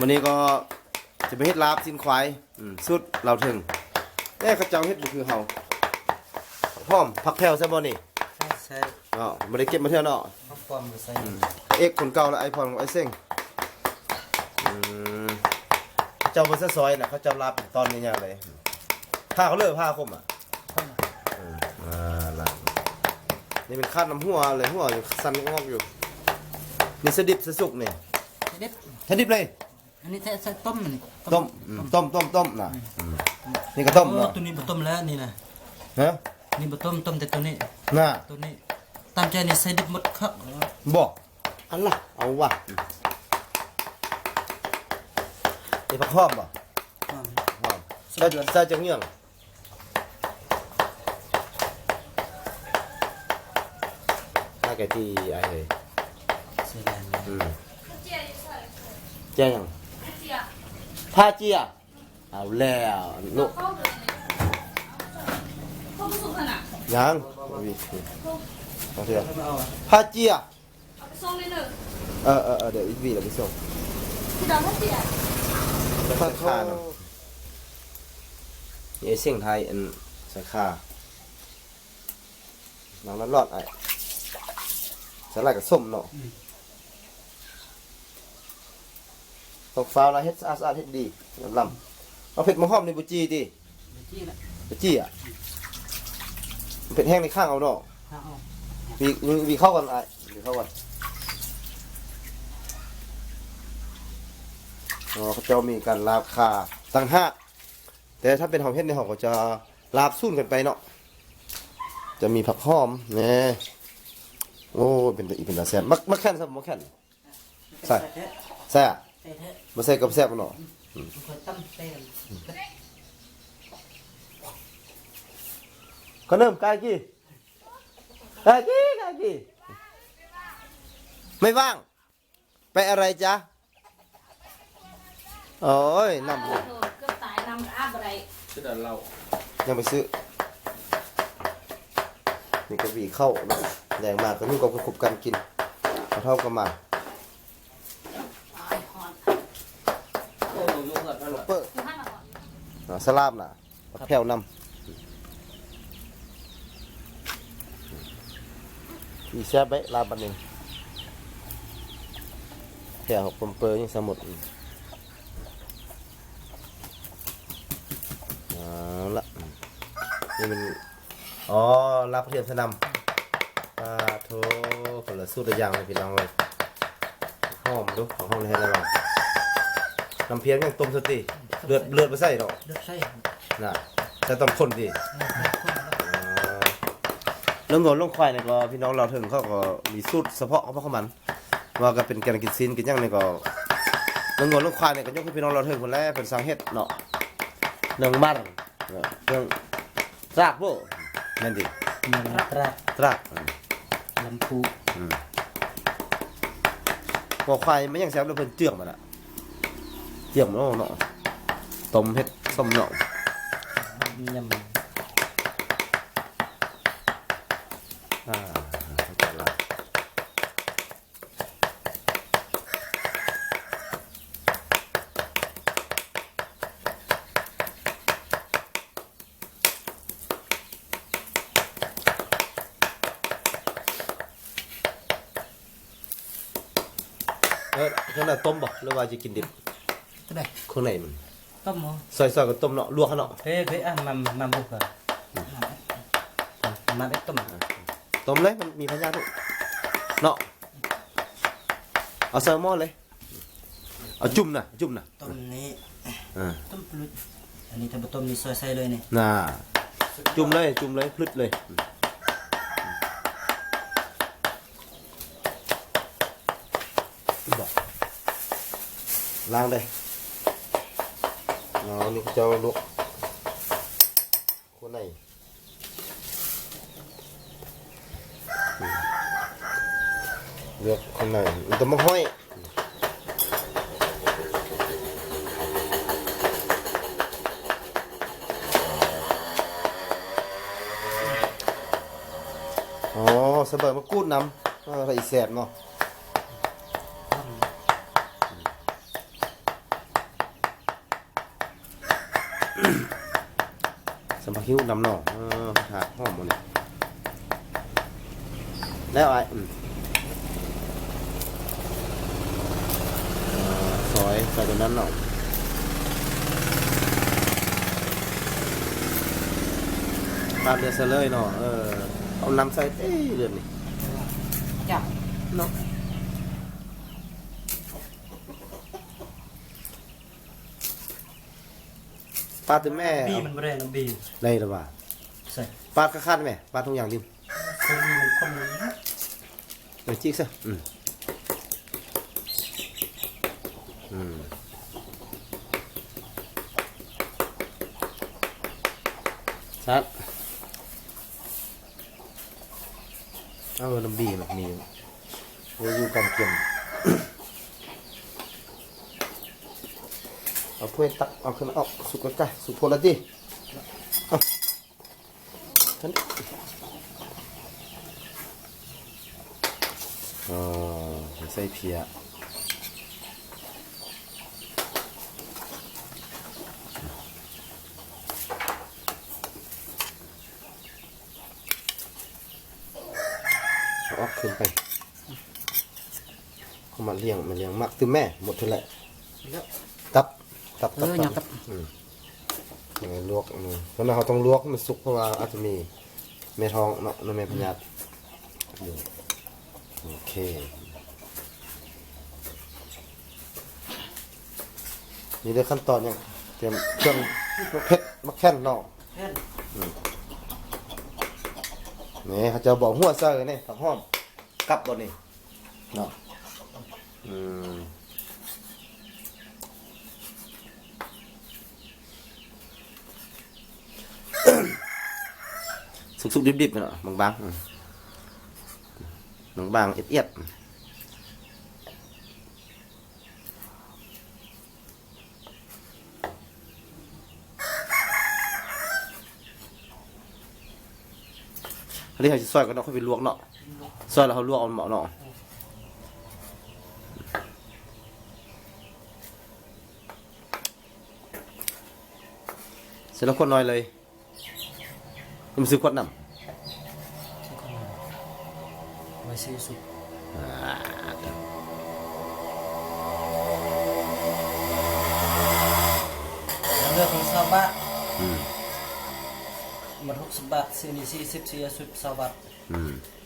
วันนี้ก็จะไปเฮ็ดลาบสินควายอืมสุดเราถึงเอ้เขาเจ้าเฮ็ดบ่คือเฮาพร้อมผักแพรวซะบ่นี่ใช่ใช่เนาะบ่ได้เก็บมาเที่ยวเนาะข้าวปลอมก็ใส่เอกคนเก่าแล้วไอพรของไอเซ้งอืมเขาเจ้าเพิ่นซะซอยน่ะเขาเจ้าลาบเป็นตอนใหญ่ๆเลยผ้าเขาเลิกผ้าคมอะอืมอ่าล่ะนี่เป็นคาดน้ำหัวเลยหัวอยู่สั่นงอกอยู่นี่สดิบสสุกนี่เด็ดสดิบเลย อันนี้แท้ใส่ต้มนี่ต้มอืมต้มต้มต้มน่ะอืมนี่ก็ต้มโอ้เนาะตัวนี้บ่ต้มแล้วนี่นะฮะนี่บ่ต้มต้มแต่ตัวนี้ น่ะตัวนี้ตามใจนี่ใส่ดิบหมดครับบอกอันล่ะเอาว่ะนี่ผักหอมบ่หอมใส่ใส่จังเงี้ยงถ้าแกที่ไอ้เลยใส่แรงอืมแจ้งยัง ผ้าเจียเอาแล้วลูกเข้าเลยเข้าไปส่งขนาดยังวิเอาเถอะเอาเอาผ้าเจียเอาไปส่งเลยเนอะเออเออเออเดี๋ยวอีกวีเราไปส่งคือดาวพัทยาแล้วก็ค่าเนาะนี่ไอ้เสียงไทยอันใส่ค่าน้ำร้อนรอดไอ้ใส่ลายกับส้มเนาะ ตกฟ้าวแล้วเฮ็ดสะอาดสะอาดเฮ็ดดีลำเอาเผ็ดมะฮอมในบุจีดิจี้ละบุจีอะเผ็ดแห้งในข้างเอาเนาะเอาเอาวีวีวีเข้ากันไอ้วีเข้ากันอ๋อเขาเจ้ามีการราคาตั้งห้าแต่ถ้าเป็นหอมเฮ็ดในหอมก็จะลาบสุ่นกันไปเนาะจะมีผักหอมเนี่ยโอ้เป็นตาอีเป็นตาแซ่บมักมักแค่นครับมักแค่นใส่แท้แซ่ ส่แท้มาใส่กับแซ่บเนาะมันค่อยตั้มใส่กันก็เริ่มกากี่กากี่กากี่ไม่ว่าง ไปอะไรจ๊ะ โอ้ยนำเกือบตายนำอาบอะไรายังไปซื้อ นี่ก็หวีเข้าแดงมากก็นี่งก็คุบกันกินเอาเท่ากันมา ตายหอน โอ้ยกกันละ เปิ้ล คือให้มาก่อน อ่าสลาบน่ะผักแผ่วนำอีแซ่บเบะลาบบันหนึ่งแผ่วปมเปอร์ยังสมุดเอาละนี่มันอ๋อลาบกระเทียมสนำปลาโถคนละสูตรละอย่างเลยพี่น้องเลยหอมดูของห้องนี้ให้ระวังน้ำเพียงยังต้มสติ เลือดเลือดไปใส่หรอกเดือดใส่น่ะจะต้องคนดิเรื่องเงินเรื่องควายเนี่ยก็พี่น้องเราถึงเขาก็มีสูตรเฉพาะของพวกเขามัน ว่าก็เป็นแกงกินซีนกินหยังเนี่ยก็เรื่องเงินเรื่องควายเนี่ยก็ยกให้พี่น้องเราถึงคนแรกเป็นสังเฮ็ดเนาะเรื่องมันเนาะเรื่องตรากบ่นั่นดิมันตราตรากลำพูพอควายมันยังแซ่บแล้วเพิ่นเจืองมันอะเจืองมันเนาะ ต้มเฮ็ดส้มเนาะยำอ่าเข้าใจละเออข้างในต้มบ่หรือว่าจะกินดิบก็ได้ข้างในมัน ต้มหมูซอยๆกับต้มเนาะลวกเขาเนาะเฮ้ยเฮ้ยอะมามาบุกอะมาได้ต้มต้มเลยมันมีพยาธิเนาะเอาใส่หม้อเลยเอาจุ่มน่ะจุ่มน่ะต้มนี้อ่าต้มปลุดอันนี้ถ้าบ่ต้มนี่ซอยใส่เลยนี่น่ะจุ่มเลยจุ่มเลยพลึดเลยบอกล้างเลย เอานี่เจ้าลูกคนไหนอืมเลือกคนไหนมันต้องมาห้อยอ๋อสะเบิดมากูดน้ำอะไรอีแสบเนาะ สมผักคิ้วดำหนองเออถากหอมหมดเลยแล้วไอ้อืมเอ่อซอยใส่ตัวนั้นหน่อยปาดเดือดซะเลยเนาะเออเอาน้ำใส่เอ้ยเดือดนี่จับเนาะ ปาดตัวแม่บีเอามันบ่ได้น้ำบีได้หรือเปล่าใส่ปาดคัดๆไหมปาดทุกอย่างดิใส่บีมันคนนี้เออจิกซะอืมอืมชัดเอาน้ำบีมันมีอยู่เดี๋ยวอยู่กำเกียม เอาถ้วยตักเอาขึ้นเอาสุกใกล้ๆสุกโพลดิเอาท่านอ๋อใส่เพียเอาออกขึ้นไปเขามาเลี้ยงมาเลี้ยงมักคือแม่หมดทุนแหละแล้วตับ ตับเออหยังตับ อืมยังไงลวกอืมเพราะนั้นเขาต้องลวกให้มันสุกเพราะว่าอาจจะมีเมทองเนาะเนาะแม่พญาตอยู่โอเคนี่ได้ขั้นตอนยังเตรียมเครื่องมะเพ็ดมะแค่นเนาะแค่นนี่เขาจะบอกหัวเซอร์นี่ผักหอมกลับตัวนี้เนาะอืม สุกๆดิบๆเนาะบางๆอืมบางๆเอียดๆอันนี้เขาจะซอยกันเนาะเขาไปลวกเนาะซอยแล้วเขาลวกเอาเหมาะเนาะเสร็จแล้วคนน้อยเลย มันซื้อขวดน้ำไว้ซื้อสุกแล้วเรื่องของซาบะอืมมัน60บาทซื้อนี่40ซื้อสุดซาบะอืมเ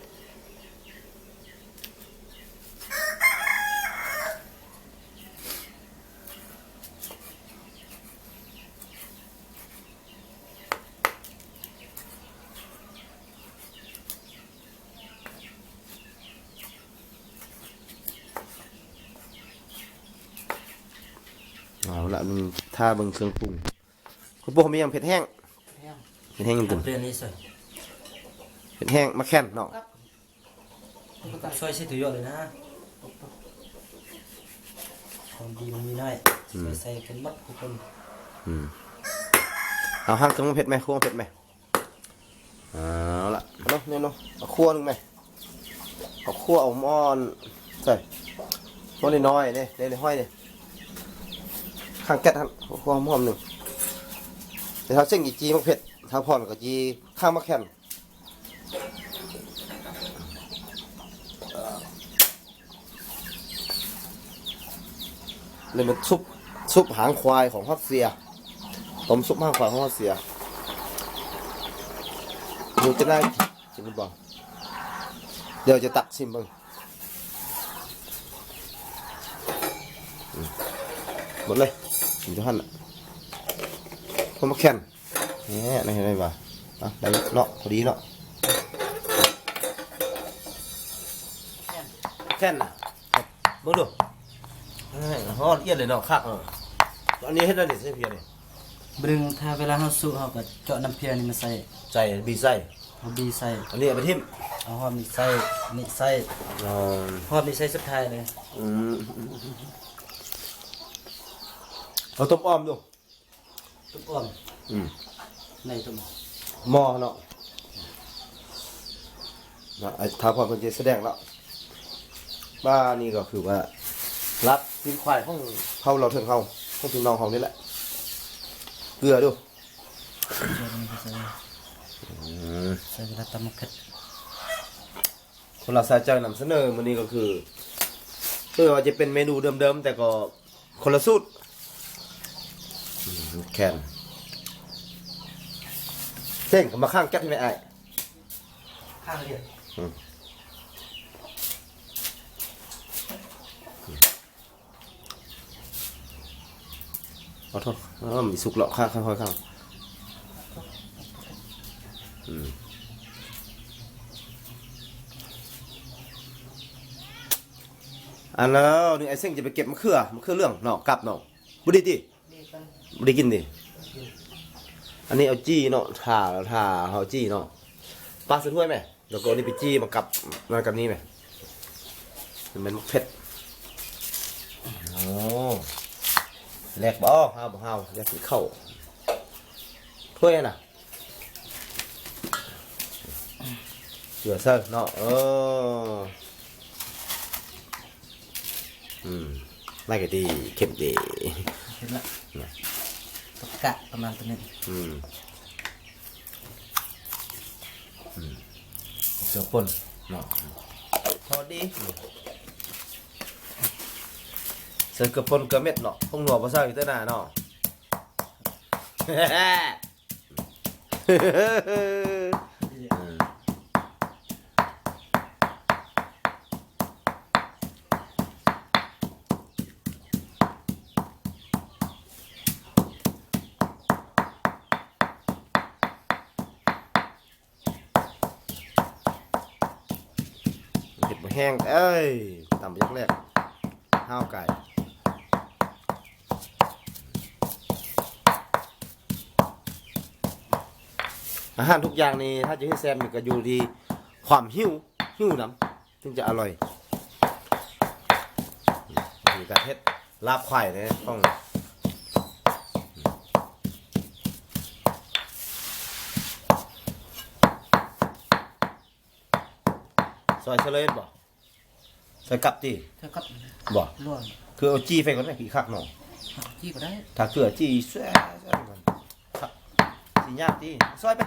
อา ละมึงท่าเบิ่งเครื่องปรุงคุณปู่เขามีอย่างเผ็ดแห้งแห้งเผ็ดแห้งจริงเดือนนี้ใส่ๆเผ็ดแห้งมะแค่นเนาะช่วยใช้ถือเยอะเลยนะของดีมันมีน้อยใส่ใส่กันหมดทุกคนอืมเอาห้างเครื่องมันเผ็ดไหมคั่วมันเผ็ดไหมเอาละเนาะเนี่ยเนาะเอาคั่วหนึ่งไหมเอาคั่วเอาหม้อนใส่หม้อนน้อยๆเนี่ยเนี่ยห้อยเนี่ย ข้างแก๊สท่านคั่วหม้อมหนึ่งเดี๋ยวเขาเส้นกีจีมันเผ็ดถ้าพอนก็จีข้างมะแคนเลยมันซุปซุปหางควายของฮอตเซียต้มซุปมากกว่าห้องเสียดูจะได้จริงหรือเปล่าเดี๋ยวจะตักชิมบ้างหมดเลย ชิมจะหั่นอะพอมาแค่นเนี่ยนี่เห็นไหมบ่าอะได้เนาะพอดีเนาะแค่นน่ะเบิ่งดูเฮ้ยฮอดเอียดเลยเนาะคักเออตอนนี้เฮ็ดได้ดิเสียเพียนี่บรึงถ้าเวลาเฮาสุกเฮาก็เจาะน้ำเพียนี่มาใส่ใจบีไส้เฮาบีใส่อันนี้เอาไปทิ่มเอาหอมนี่ใส่นี่ใส่นอนหอมนี่ใส่สุดท้ายเลยอืม เอาต้มอ้อมดูตุ๊บอ้อมอืมในตุ้มหม้อเนาะนะไอ้ท้าพรคนจะแสดงแล้วบ้านนี่ก็คือว่า รับกินควายห้องเฮาเราเถิงเฮาห้องพี่น้องเฮานี่แหละเกลือดูใส่ลงไปใส่อืมใส่เวลาตำมะเขือคนเราสายใจนำเสนอมันนี้ก็คือเพื่อว่าจะเป็นเมนูเดิมๆแต่ก็คนละสูตรอืม แคนเส้นก็มาข้างแก๊สที่ไม่ไอ้ายข้างเดียวขอโทษเออมีสุกเหลาะข้างข้างข้างข้างอืมอันแล้วนี่ไอ้เส้นจะไปเก็บมะเขือมะเขือเรื่องเนาะกลับเนาะบุดีดิ นี่กันบุดีกินดิอันนี้เอาจี้เนาะถ่าแล้วถ่าเอาจี้เนาะปลาสะถ้วยไหมแล้วก็เอานี่ไปจี้มากับมากับนี่ไหมมันเป็นมะเผ็ดโอ้แหลกบ่เฮาบ่เฮาอยากกินข้าวถ้วยน่ะเกลือเซิร์เนาะเอออืมไล่กันดีเข้มดีเห็นละต กกะประมาณตัวนี้อืมอืมเสือป่นเนาะพอดีเสือกระป่นกระเม็ดเนาะพงหนวภาษาอีกตัวหน้าเนาะ แห้งเอ้ยตำยักแรกห้าวไก่อาหารทุกอย่างนี่ถ้าจะให้แซมนี่ก็อยู่ที่ความหิวหิวน้ำถึงจะอร่อยมีการเฮ็ดลาบไข่เนี่ยต้องซอยเฉลยบ่ใส่กลับตีเท่ากับบ่ล่วงคือเอาจี้ไปก่อนไหมพี่คักเนาะจี้ก็ได้ถ้าเกลือจี้แซ่แซ่ก่อนครับสิยากตีซอยไป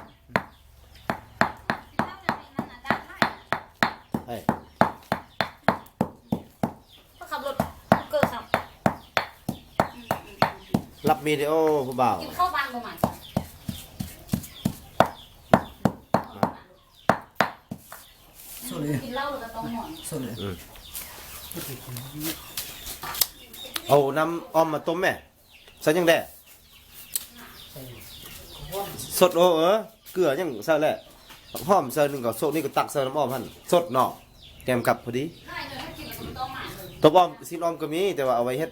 เฮ้ยก็ขับรถเกิดครับรับมีดิโอผู้บ่าว กินข้าวบางประมาณสุดเลยกินเหล้าแล้วก็ต้องหมอนสุดเลย เอาน้ำอ้อมมาต้มแม่ใส่ยังได้สดโอ้เออเกลือยังใส่แหละหอมใส่หนึ่งก็โซนี่ก็ตักใส่น้ำอ้อมพันสดเนาะแกมกับพอดียถ้ากินกับต้องหมานเลยตัวอ้อมซินอ้อมก็มีแต่ว่าเอาไว้เฮ็ด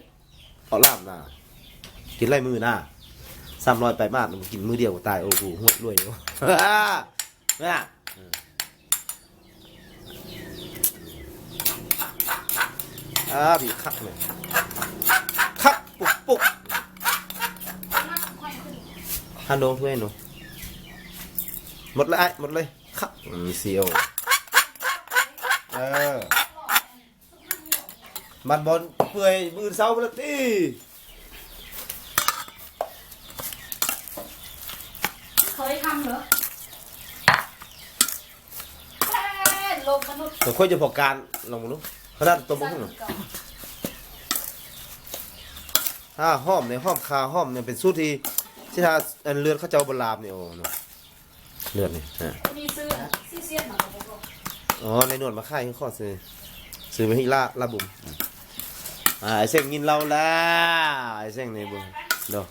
เอาลาบนะกินไรมือหน้าสามร้อยไปมากมันกินมือเดียวตายโอ้โหหดรวยเนี่ย อ่าบีคักเลยคักปุกปุกมากค่อยขึ้นฮันโดถ้วยหนูหมดเลยไอ้หมดเลยคักมีซีโอเออมันบอลเปื่อยมือเศร้าไปแล้วตีเคยทำเหรอแค่โลกมนุษย์เดี๋ยวค่อยจะพอการลองมาดูเขาดตัวบุ้งหนูถ้าห้อมในห้อมคาห้อมเนี่ยเป็นสูตรที่ที่ถ้าอันเลือดเขาเจ้าบลามเนี่ยโอ้หนูเลือดนี่ฮะมีซื้อซีเซียนมาอ๋อในนวดมาค่ายข้อซื้อซื้อมาให้ล่าล่าบุมอ่าไอเส้งกินเราแล้วไอเส้งนี่บุ๋มเดี๋ยว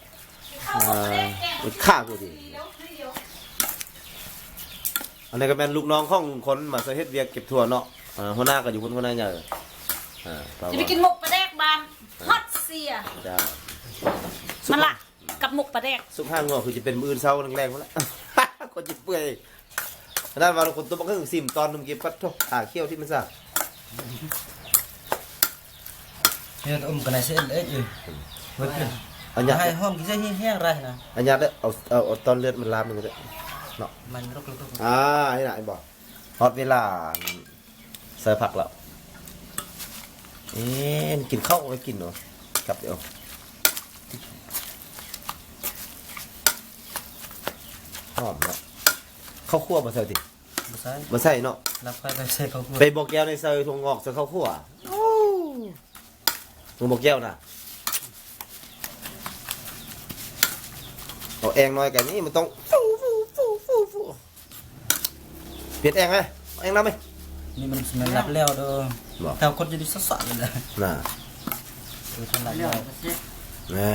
เข้ามาได้แก้มันฆ่ากูดิเดี๋ยวเดี๋ยวอันนี้ก็เป็นลูกน้องของคนมาใส่เฮ็ดเวียกเก็บถั่วเนาะ อ่าหัวหน้าก็อยู่คนหัวหน้าใหญ่อ่าประจะมาไปณกินหมกปลาแดกบานฮอตเสียจ้ามันละกับหมกปลาแดกสุกห้างงอคือจะเป็นมืออนเช้าแรงๆหมดแล้วคนจิเปื่อยนั่นว่าคนตัวบักหึ่งซิมตอนนึงเก็บปัดโทตาเขี้ยวที่มันซะเดี๋ยวอมกันในเส้นเอ้ยอยู่เว้ยอันยาให้ห้อมกินเส้นแห้งๆไรนะอันยาได้เอาเอาเอาตอนเลือดมันลามนึงก็ได้มันรกรกรกอ่านี่น่ะไอ้บอกฮอตเวลา ใส่ผักแล้วเอ๊ะกินข้าวไว้กินเนาะกลับเดี๋ยวหอมเนาะข้าวคั่วมาใส่ติบ่ใส่มาใส่เนาะรับไฟไปใส่ข้าวคั่วไปบอกแก้วในใส่ถั่วงอกใส่ข้าวคั่วมึงบอกแก้วนะเอาแองน้อยกันนี่มันต้องฟูฟูฟูฟูฟูเปลี่ยนแองไหมเอาแองน้ำไหม นี่มันสมัยรับแล้วเด้อบอกแต่คนจะได้สดๆเลยนะน่ะคือทันรับแล้วน่ะ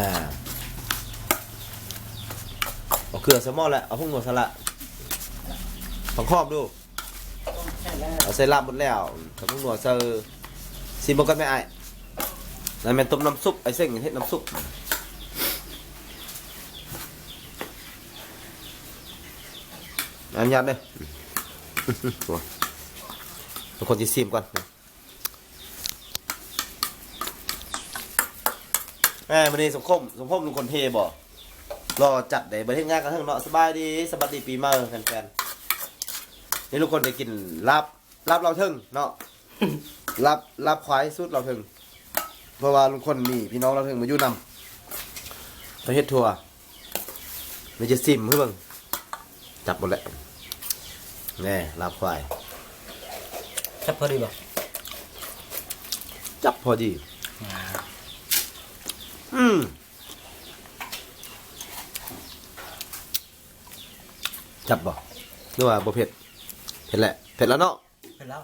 เอาเกลือใส่หม้อแล้วเอาพุ่งหนวดสละฟังครอบดูเอาใส่ลาบหมดแล้วถ้าพุ่งหนวดใส่ซีบกันไม่ไอ้นั่นเป็นต้มน้ำซุปไอ้เส้นเฮ็ดน้ำซุปอันยัดเลยตัว ทุกคนจะซีมก่อนนะแหมมันนี่สมคมสมคมลุงคนเทบ่รอจัดได้บริเทศงานกันทั้งเนาะสบายดีสบัสดีปีใหม่แฟนๆนี่ทุกคนได้กินลาบลาบเราเทิงเนาะลาบลาบควายสุดเราเทิงเพราะว่าลุงคนมีพี่น้องเราเทิงมาอยู่นำไปเฮ็ดทัวร์ไม่จะซิมเพื่อเบิ่งจับหมดแล้วแน่ลาบควาย จับพอดีบ่จับพอดี อืมจับบ่นึกว่าบ่เผ็ด เผ็ดแหละ เผ็ดแล้วเนาะไปแล้ว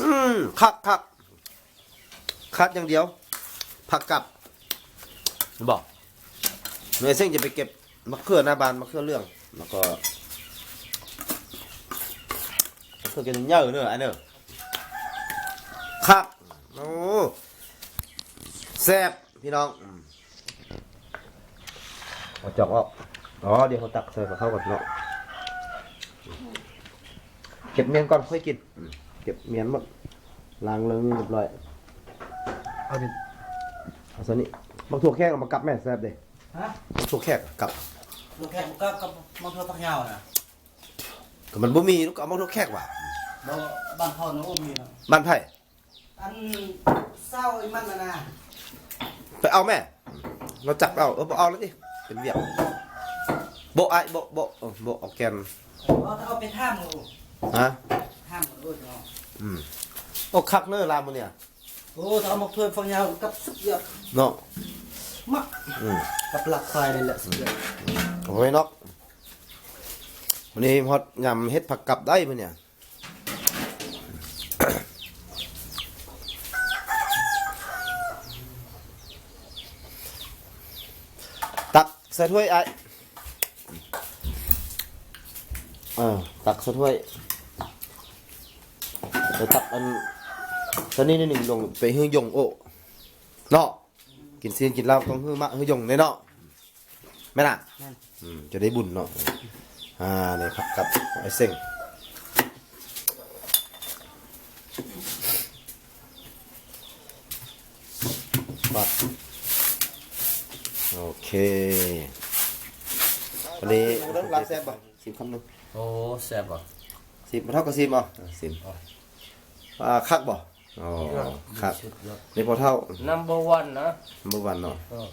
อืมคักคักคัดอย่างเดียว ผักกลับบอกหน่วยเส้นจะไปเก็บมะเขือหน้าบานมะเขือเรื่อง แล้วก็มะ เขือกินเยอะเนอะไอ้เนอะคักโอ้แซ่บพี่น้องเอาจอกออกอ๋อเดี๋ยวเขาตักใส่กับข้าวก่อนเนาะเก็บเมียนก่อนค่อยกินเก็บเมียนหมดล้างเลิงเรียบร้อยเอาดิเอาซะนี่บักถั่วแขกเอามากับแม่แซ่บเด้ฮะบักถั่วแขกกับลูกแขกก็กับมันเท่าปักยาวนะก็มันบ่มีลูกเอาบักถั่วแขกว่ะ บ่บ้านพ่อนะโอ้มีนะบ้านไผ่อันเศร้าไอ้มันน่ะนะไปเอาแม่เราจับเอาเออบ่เอาแล้วดิเป็นเวียกโบะไอ้โบะโบะเออโบะเอาแกนเอาถ้าเอาไปท่ามโอ้ฮะท่ามโอ้ยเนาะอืมโอ้คักเนอะรามมันเนี่ยโอ้ถ้าเอามาถ้วยฟังยาวกับสุดยอดเนาะมักอืมกับหลักควายนี่แหละสุดยอดเอาไว้นอกวันนี้ฮอตยำเฮ็ดผักกับได้มั้ยเนี่ย ตัก ใส่ถ้วยไอ้เออตักใส่ถ้วยเดี๋ยวตักอันตอนนี้นี่หนึ่งลงไปฮื้อยงโอ้เนาะกินซีนกินเหล้าต้องฮื้อมะฮื้อยงเลยเนาะแม่น่ะจะได้บุญเนาะอ่าเนี่ยครับกับไอ้เส้งบัด โอเค วันนี้ต้องรักแซ่บป่ะสิบคำหนึ่งโอ้แซ่บอะสิบมาเท่ากับสิบอะสิบอ่าคักบ่อ๋อคักสุดยอดนี่พอเท่า number one นะเมื่อวันเนาะเออ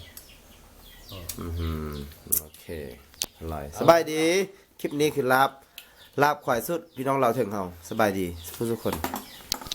อือหือโอเคอร่อยสบายดี คลิปนี้คือลาบลาบควายสุด พี่น้องเราถึงเฮาสบายดีทุกทุกคน